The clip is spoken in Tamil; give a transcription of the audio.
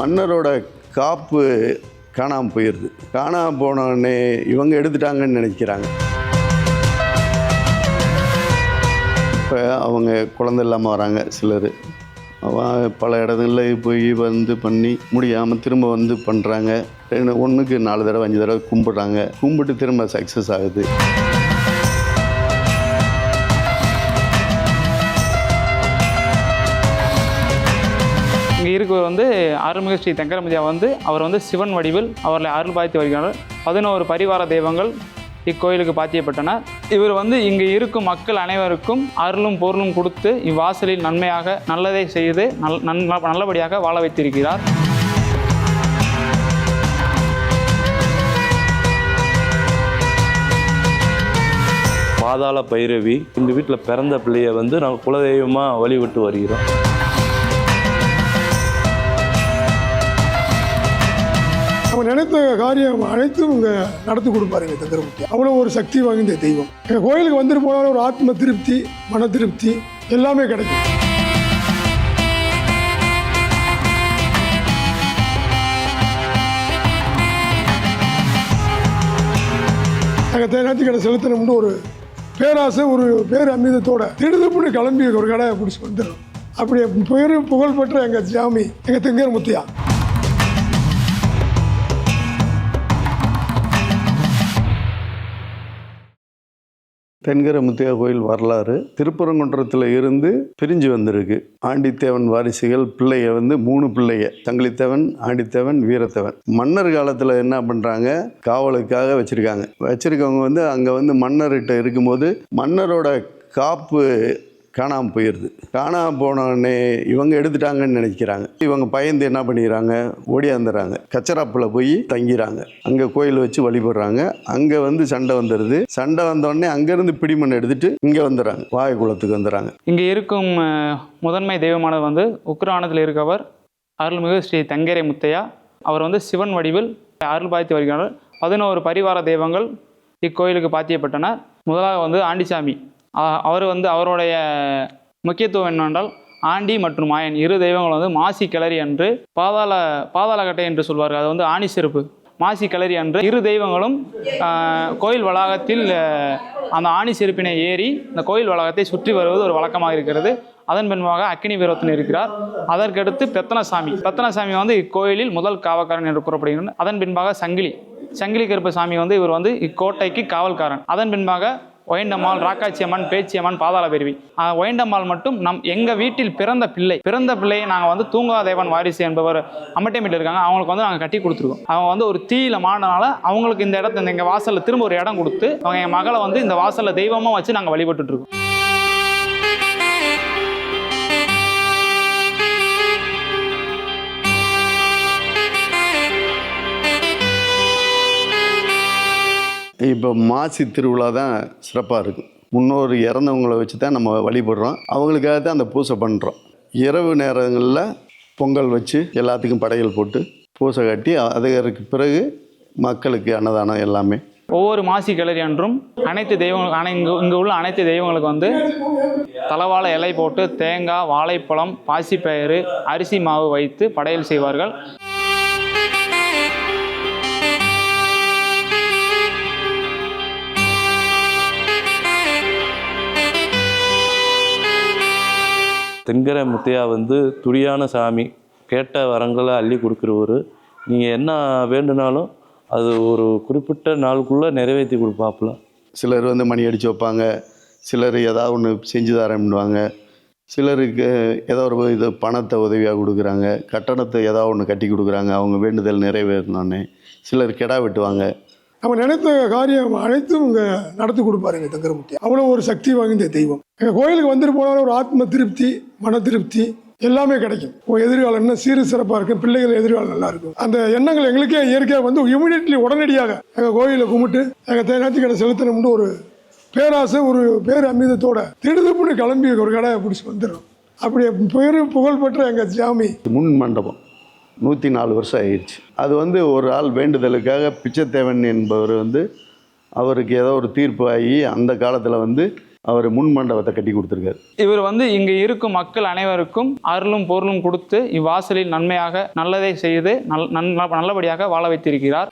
மன்னரோட காப்பு காணாமல் போயிடுது காணாமல் போனோடனே இவங்க எடுத்துட்டாங்கன்னு நினைக்கிறாங்க. இப்போ அவங்க குழந்தை இல்லாமல் வராங்க சிலர். அவன் பல இடங்களில் போய் வந்து பண்ணி முடியாமல் திரும்ப வந்து பண்ணுறாங்க ஒன்றுக்கு நாலு தடவை அஞ்சு தடவை கும்பிட்றாங்க. கும்பிட்டு திரும்ப சக்ஸஸ் ஆகுது. இங்கே வந்து அருள்மிகு ஸ்ரீ தங்கரமதியா வந்து அவர் வந்து சிவன் வடிவில் அவர்களை அருள் பாய்த்து வருகிறார் பதினோரு பரிவார தெய்வங்கள் இக்கோயிலுக்கு பாத்தியப்பட்டனர். இவர் வந்து இங்கு இருக்கும் மக்கள் அனைவருக்கும் அருளும் பொருளும் கொடுத்து இவ்வாசலில் நன்மையாக நல்லதை செய்து நல் நல்லபடியாக வாழ வைத்திருக்கிறார். பாதாள பைரவி இந்த வீட்டில் பிறந்த பிள்ளையை வந்து நாங்கள் குலதெய்வமாக வழிபட்டு வருகிறோம். அனைத்து காரியம் அனைத்தும் இங்கே நடத்தி கொடுப்பாருங்க சந்திரமூர்த்தி அவ்வளோ ஒரு சக்தி வாய்ந்த தெய்வம். எங்கள் கோயிலுக்கு வந்துட்டு போனாலும் ஒரு ஆத்ம திருப்தி மன திருப்தி எல்லாமே கிடைக்கும். நாங்கள் தேனாத்தி கடை செலுத்தணும்னு ஒரு பேராசை ஒரு பேர் அமீதத்தோட திடுதுப்புன்னு கிளம்பி ஒரு கடை பிடிச்சி வந்துடும் அப்படி பேர் புகழ்பெற்ற எங்கள் ஜாமி எங்கள் திங்கர் முத்தியா தென்கர முத்தையா கோயில் வரலாறு திருப்பரங்குன்றத்தில் இருந்து பிரிஞ்சு வந்திருக்கு. ஆண்டித்தேவன் வாரிசுகள் பிள்ளைய வந்து மூணு பிள்ளைய தங்களித்தேவன் ஆண்டித்தேவன் வீரத்தேவன். மன்னர் காலத்தில் என்ன பண்ணுறாங்க காவலுக்காக வச்சுருக்காங்க. வச்சுருக்கவங்க வந்து அங்கே வந்து மன்னர்கிட்ட இருக்கும்போது மன்னரோட காப்பு காணாமல் போயிடுது காணாமல் போனோடனே இவங்க எடுத்துட்டாங்கன்னு நினைக்கிறாங்க. இவங்க பயந்து என்ன பண்ணிக்கிறாங்க ஓடியாந்துடுறாங்க. கச்சராப்பில் போய் தங்கிறாங்க அங்கே கோயில் வச்சு வழிபடுறாங்க. அங்கே வந்து சண்டை வந்துடுது. சண்டை வந்தோடனே அங்கேருந்து பிடிமண் எடுத்துட்டு இங்கே வந்துடுறாங்க. வாய குளத்துக்கு வந்துடுறாங்க. இங்கே இருக்கும் முதன்மை தெய்வமானது வந்து உக்ரானத்தில் இருக்கவர் அருள்மிகு ஸ்ரீ தங்கரை முத்தையா. அவர் வந்து சிவன் வடிவில் அருள் பாய்த்து வருகிறார். பதினோரு பரிவார தெய்வங்கள் இக்கோயிலுக்கு பாத்தியப்பட்டனர். முதலாக வந்து ஆண்டிசாமி. அவர் வந்து அவருடைய முக்கியத்துவம் என்னவென்றால் ஆண்டி மற்றும் மாயன் இரு தெய்வங்கள் வந்து மாசி கிளறி அன்று பாதாள பாதாளக்கட்டை என்று சொல்வார்கள். அது வந்து ஆணி செருப்பு. மாசி கிளறி அன்று இரு தெய்வங்களும் கோயில் வளாகத்தில் அந்த ஆணி செருப்பினை ஏறி இந்த கோயில் வளாகத்தை சுற்றி வருவது ஒரு வழக்கமாக இருக்கிறது. அதன் பின்பாக அக்கினி வீரத்தன் இருக்கிறார். அதற்கடுத்து பெத்தனசாமி. பெத்தனசாமி வந்து இக்கோயிலில் முதல் காவல்காரன் என்று கூறப்படுகிறது அதன் பின்பாக சங்கிலி. சங்கிலி கருப்பசாமி வந்து இவர் வந்து இக்கோட்டைக்கு காவல்காரன். அதன் பின்பாக ஒயண்டம்மாள் ராக்காச்சி அம்மன் பேச்சியம்மன் பாதாள பிரிவி. ஒயண்டம்மாள் மட்டும் நம் எங்கள் வீட்டில் பிறந்த பிள்ளை. பிறந்த பிள்ளையை நாங்கள் வந்து தூங்காதேவன் வாரிசு என்பவர் அம்மட்டைமீட்டில் இருக்காங்க. அவங்களுக்கு வந்து நாங்கள் கட்டி கொடுத்துருக்கோம். அவங்க வந்து ஒரு தீயில மாடினால அவங்களுக்கு இந்த இடத்த இந்த எங்கள் வாசலில் திரும்ப ஒரு இடம் கொடுத்து அவங்க என் மகளை வந்து இந்த வாசலில் தெய்வமாக வச்சு நாங்கள் வழிபட்டுட்ருக்கோம் இப்போ மாசி திருவிழா தான் சிறப்பாக இருக்கும். முன்னோர் இறந்தவங்கள வச்சு தான் நம்ம வழிபடுறோம். அவங்களுக்காக தான் அந்த பூசை பண்ணுறோம். இரவு நேரங்களில் பொங்கல் வச்சு எல்லாத்துக்கும் படையல் போட்டு பூசை கட்டி அதுக்கு பிறகு மக்களுக்கு அன்னதானம் எல்லாமே. ஒவ்வொரு மாசி கிளறி அன்றும் அனைத்து தெய்வங்கள் அனை இங்கு இங்கே உள்ள அனைத்து தெய்வங்களுக்கு வந்து தலவாழை இலை போட்டு தேங்காய் வாழைப்பழம் பாசிப்பயிறு அரிசி மாவு வைத்து படையல் செய்வார்கள். தென்கர முத்தையா வந்து துடியான சாமி கேட்ட வரங்களை அள்ளி கொடுக்குறவர். நீங்கள் என்ன வேண்டுனாலும் அது ஒரு குறிப்பிட்ட நாளுக்குள்ளே நிறைவேற்றி கொடுப்பாப்புல. சிலர் வந்து மணி அடித்து வைப்பாங்க. சிலர் ஏதாவது ஒன்று செஞ்சு தரம்பிடுவாங்க சிலருக்கு ஏதோ ஒரு இது பணத்தை உதவியாக கொடுக்குறாங்க. கட்டணத்தை ஏதாவது ஒன்று கட்டி கொடுக்குறாங்க. அவங்க வேண்டுதல் நிறைவேறினோடனே சிலர் கெடா வெட்டுவாங்க. நம்ம நினைத்த காரியம் அனைத்தும் இங்கே நடத்தி கொடுப்பாருங்க தங்கரமூர்த்தி அவ்வளோ ஒரு சக்தி வாய்ந்த தெய்வம். எங்கள் கோயிலுக்கு வந்துட்டு போனாலும் ஒரு ஆத்ம திருப்தி மன திருப்தி எல்லாமே கிடைக்கும். உங்கள் எதிர்காலம் என்ன சீரு சிறப்பாக இருக்கும் பிள்ளைகள் எதிர்காலம் நல்லா இருக்கும். அந்த எண்ணங்கள் எங்களுக்கே இயற்கையாக வந்து இமிடியட்லி உடனடியாக எங்கள் கோயிலை கும்பிட்டு எங்கள் தேனாத்தி கடை செலுத்தணும்னு ஒரு பேராசை ஒரு பேர் அமீதத்தோட திடுதுப்புன்னு கிளம்பி ஒரு கடை பிடிச்சி வந்துடும் அப்படி பேரும் புகழ்பெற்ற எங்கள் சாமி முன் மண்டபம். நூற்றி நாலு வருஷம் ஆயிடுச்சு. அது வந்து ஒரு ஆள் வேண்டுதலுக்காக பிச்சைத்தேவன் என்பவர் வந்து அவருக்கு ஏதோ ஒரு தீர்ப்பு ஆகி அந்த காலத்தில் வந்து அவர் முன் மண்டபத்தை கட்டி கொடுத்துருக்காரு. இவர் வந்து இங்கு இருக்கும் மக்கள் அனைவருக்கும் அருளும் பொருளும் கொடுத்து இவ்வாசலில் நன்மையாக நல்லதை செய்து நல் நன் நல்லபடியாக வாழ வைத்திருக்கிறார்.